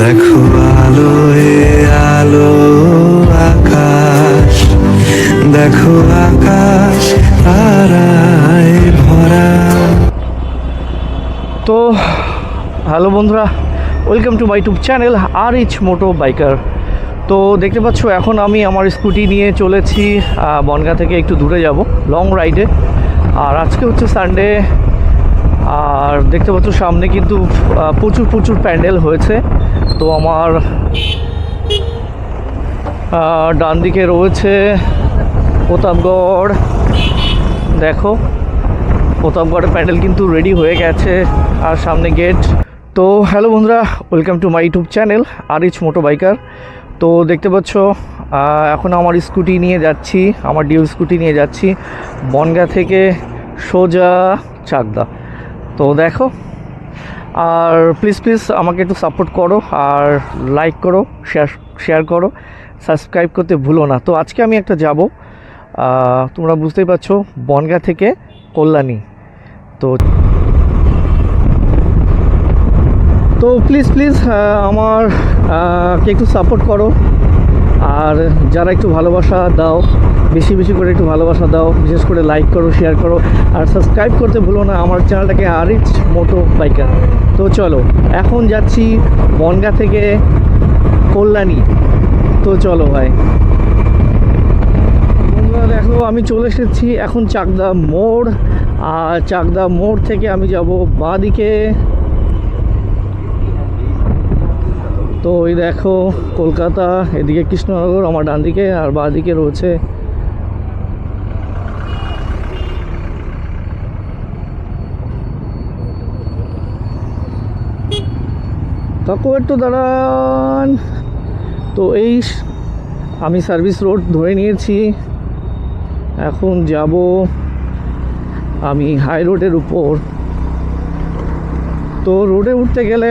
দেখো আলো আলো আকাশ। দেখো আকাশ তারায় ভরা। তো, হ্যালো বন্ধুরা, welcome to my YouTube channel rich moto biker. তো, দেখতে পাচ্ছ, এখন আমি আমার স্কুটি নিয়ে চলেছি বনগাঁ থেকে একটু দূরে যাব লং রাইডে আর আজকে হচ্ছে সানডে আর দেখতে পাচ্ছ সামনে কিন্তু প্রচুর প্রচুর প্যান্ডেল হয়েছে। তো আমার ডান দিকে রয়েছে প্রতাপগড়। দেখো, প্রতাপগড়ের প্যান্ডেল কিন্তু রেডি হয়ে গেছে আর সামনে গেট তো হ্যালো বন্ধুরা welcome to my YouTube channel rich moto biker তো দেখতে পাচ্ছ এখন আমার স্কুটি নিয়ে যাচ্ছি, আমার ডিউ স্কুটি নিয়ে যাচ্ছি। বনগা থেকে সোজা চাকদা। তো দেখো আর প্লিজ প্লিজ আমাকে একটু সাপোর্ট করো আর লাইক করো শেয়ার শেয়ার করো সাবস্ক্রাইব করতে ভুলো না। তো আজকে আমি একটা যাব তোমরা বুঝতেই পারছ বনগা থেকে কল্যাণী। তো তো প্লিজ প্লিজ আমার আহ, কে একটু সাপোর্ট করো আর যারা একটু ভালোবাসা দাও, বেশি বেশি করে একটু ভালোবাসা দাও, বিশেষ করে লাইক করো শেয়ার করো, আর সাবস্ক্রাইব করতে ভুলো না, আমার চ্যানেলটাকে আরিচ মোটো বাইকার তো চলো, এখন যাচ্ছি বনগা থেকে কল্যাণী। তো চলো ভাই। দেখো, আমি চলে এসেছি এখন চাকদা মোড়, আর চাকদা মোড় থেকে আমি যাব বাঁদিকে তো ওই দেখো কলকাতা, এদিকে কৃষ্ণনগর, আমার ডান দিকে আর বাঁদিকে রয়েছে। কাকু একটু দাঁড়ান। তো এই আমি সার্ভিস রোড ধরে নিয়েছি। এখন যাব আমি হাই রোডের উপর। তো রোডে উঠতে গেলে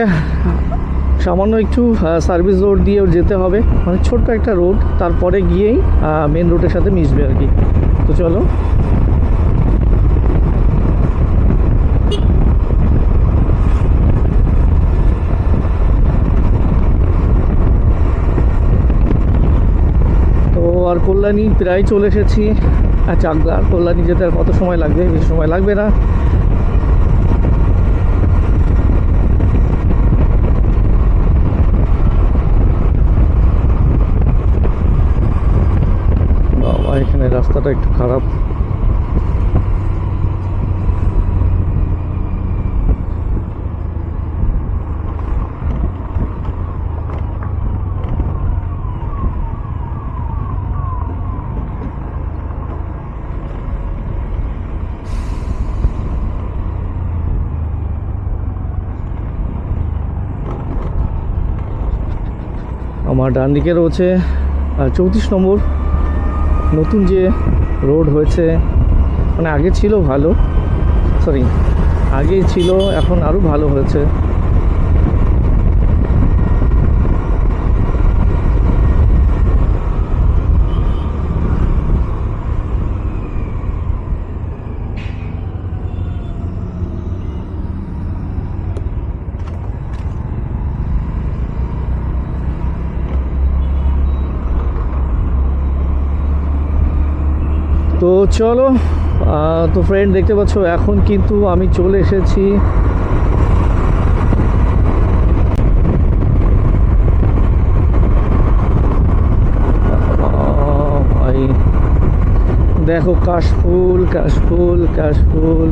সামান্য একটু সার্ভিস রোড দিয়ে যেতে হবে। মানে ছোট্ট একটা রোড তারপরে গিয়েই মেন রোডের সাথে মিশবে আর কি। তো চলো। তো আর কল্যাণী প্রায় চলে এসেছি। আর চাকদা, কল্যাণী যেতে আর কত সময় লাগবে? বেশি সময় লাগবে না বাবা এখানে রাস্তাটা একটু খারাপ। আমার ডান দিকে রয়েছে চৌত্রিশ নম্বর। নতুন যে রোড হয়েছে মানে আগে ছিল ভালো সরি আগে ছিল, এখন আরও ভালো হয়েছে তো চলো তো ফ্রেন্ড দেখতে পাচ্ছ, এখন কিন্তু আমি চলে এসেছি। দেখো কাশফুল কাশফুল কাশফুল।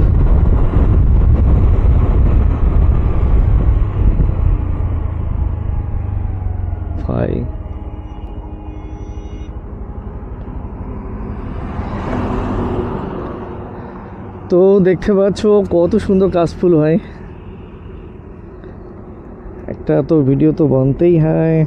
ভাই তো দেখতে পাচ্ছ কত সুন্দর কাশফুল হয় একটা তো ভিডিও তো বানতেই হয়।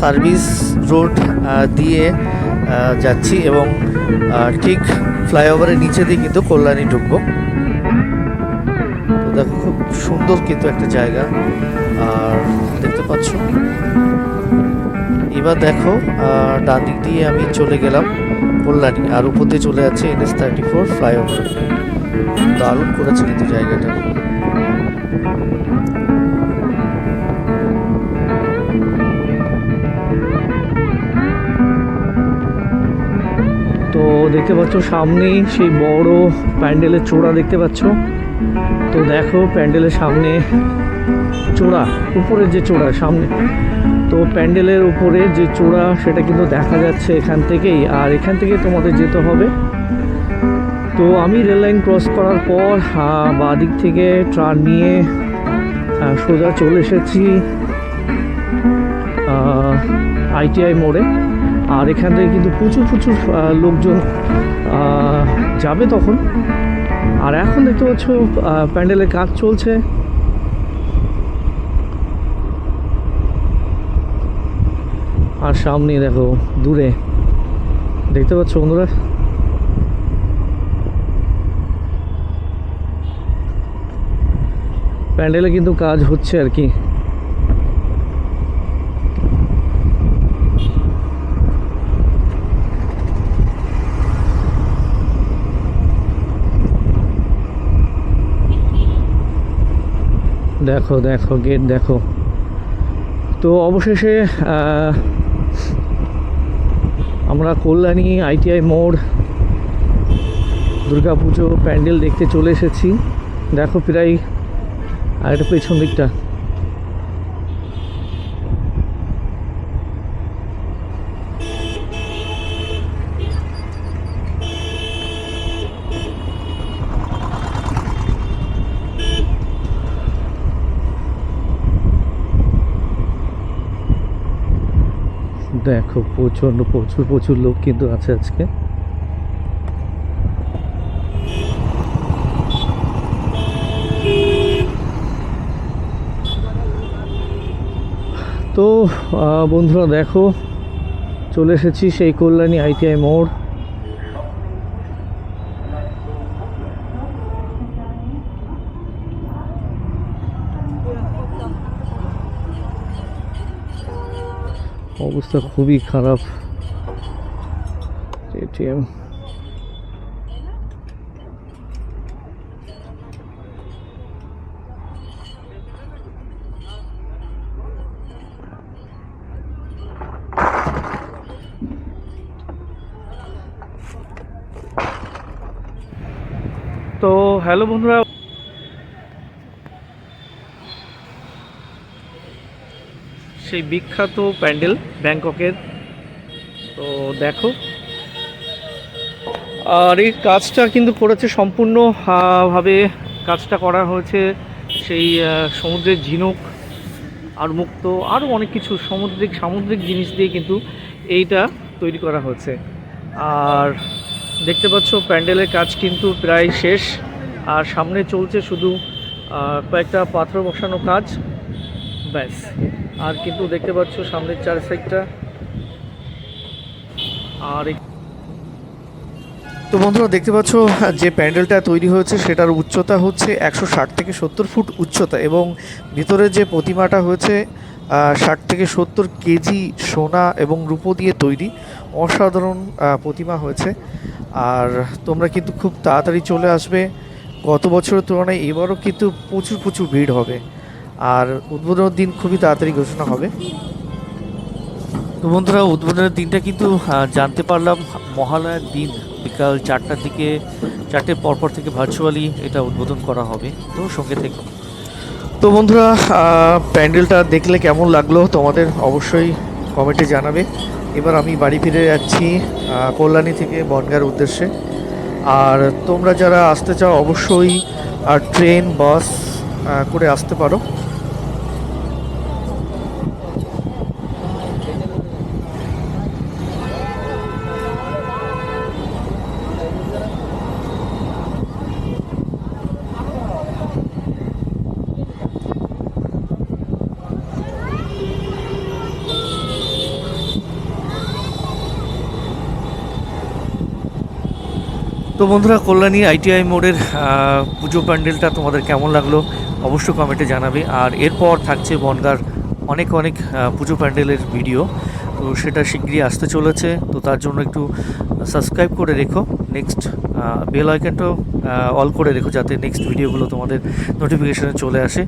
সার্ভিস রোড দিয়ে যাচ্ছি এবং ঠিক ফ্লাইওভারের নিচে দিয়ে কিন্তু কল্যাণী ঢুকবো। দেখো খুব সুন্দর কিন্তু একটা জায়গা, আর দেখতে পাচ্ছ? এবার দেখো ডান দিক দিয়ে আমি চলে গেলাম কল্যাণী, আর উপর দিয়ে চলে যাচ্ছে এনএস থার্টি ফোর ফ্লাইওভার। দারুণ করেছে কিন্তু জায়গাটা। তো দেখতে পাচ্ছ সামনেই সেই বড় প্যান্ডেলের চূড়া দেখতে পাচ্ছ। তো দেখো প্যান্ডেলের সামনে চূড়া উপরের যে চূড়া সামনে। তো প্যান্ডেলের উপরে যে চূড়া সেটা কিন্তু দেখা যাচ্ছে এখান থেকেই। আর এখান থেকে তোমাদের যেতে হবে। তো আমি রেল লাইন ক্রস করার পর আহ, বাঁ দিক থেকে ট্রান নিয়ে সোজা চলে এসেছি আইটিআই মোড়ে। আর এখান থেকে কিন্তু প্রচুর প্রচুর লোকজন যাবে তখন। আর এখন দেখতে পাচ্ছ প্যান্ডেলের কাজ চলছে। আর সামনে দেখো, দূরে। দেখতে পাচ্ছ বন্ধুরা? প্যান্ডেলে কিন্তু কাজ হচ্ছে আর কি। দেখো দেখো গেট দেখো। তো অবশেষে আমরা কল্যাণী আইটিআই মোড়, দুর্গাপুজো প্যান্ডেল দেখতে চলে এসেছি। দেখো প্রায়, আর একটা পেছন দিকটা। দেখো, প্রচণ্ড, প্রচুর প্রচুর লোক কিন্তু আছে আজকে। তো বন্ধুরা দেখো, চলে এসেছি সেই কল্যাণী আইটিআই মোড়। অবস্থা খুবই খারাপ। এটিএম তো হ্যালো বন্ধুরা। সেই বিখ্যাত প্যান্ডেল ব্যাংককের। তো দেখো। আর এই কাজটা কিন্তু করেছে সম্পূর্ণ আহ, ভাবে কাজটা করা হয়েছে সেই সমুদ্রের ঝিনুক আর মুক্ত আরও অনেক কিছু সামুদ্রিক সামুদ্রিক জিনিস দিয়ে কিন্তু এইটা তৈরি করা হয়েছে। আর দেখতে পাচ্ছ প্যান্ডেলের কাজ কিন্তু প্রায় শেষ। আর সামনে চলছে শুধু কয়েকটা পাথর বসানো কাজ। ব্যাস। আর কিন্তু দেখতে পাচ্ছ সামনের চার সাইডটা আর তো বন্ধুরা, দেখতে পাচ্ছ, যে প্যান্ডেলটা তৈরি হয়েছে সেটার উচ্চতা হচ্ছে একশো ষাট থেকে সত্তর ফুট উচ্চতা এবং ভিতরে যে প্রতিমাটা হয়েছে ষাট থেকে সত্তর কেজি সোনা এবং রূপো দিয়ে তৈরি, অসাধারণ প্রতিমা হয়েছে। আর তোমরা কিন্তু খুব তাড়াতাড়ি চলে আসবে। গত বছরের তুলনায় এবারও কিন্তু প্রচুর প্রচুর ভিড় হবে। আর উদ্বোধনের দিন খুবই তাড়াতাড়ি ঘোষণা হবে। তো বন্ধুরা উদ্বোধনের দিনটা কিন্তু জানতে পারলাম মহালয়ার দিন। বিকাল চারটার দিকে চারটে পরপর থেকে ভার্চুয়ালি এটা উদ্বোধন করা হবে। তো সঙ্গে থেকে। তো বন্ধুরা প্যান্ডেলটা দেখলে কেমন লাগল তোমাদের অবশ্যই কমেন্টে জানাবে। এবার আমি বাড়ি ফিরে যাচ্ছি কল্যাণী থেকে বনগার উদ্দেশ্যে। আর তোমরা যারা আসতে চাও অবশ্যই আর ট্রেন বাস করে আসতে পারো। তো বন্ধুরা, কল্যাণী আইটিআই মোড়ের পুজো প্যান্ডেলটা তোমাদের কেমন লাগল অবশ্যই কমেন্টে জানাবে। আর এরপর থাকছে বনগার অনেক অনেক পুজো প্যান্ডেলের ভিডিও। তো সেটা শীঘ্রই আসতে চলেছে। তো তার জন্য একটু সাবস্ক্রাইব করে রেখো। নেক্সট বেল আইকনটাও অল করে রেখো যাতে নেক্সট ভিডিওগুলো তোমাদের নোটিফিকেশনে চলে আসে।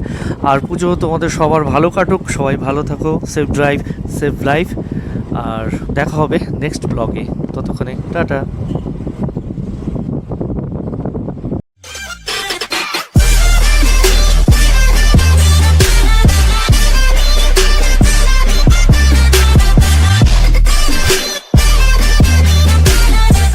আর পুজো তোমাদের সবার ভালো কাটুক। সবাই ভালো থাকো। সেফ ড্রাইভ সেফ লাইফ আর দেখা হবে নেক্সট ব্লগে ততক্ষণে, টাটা।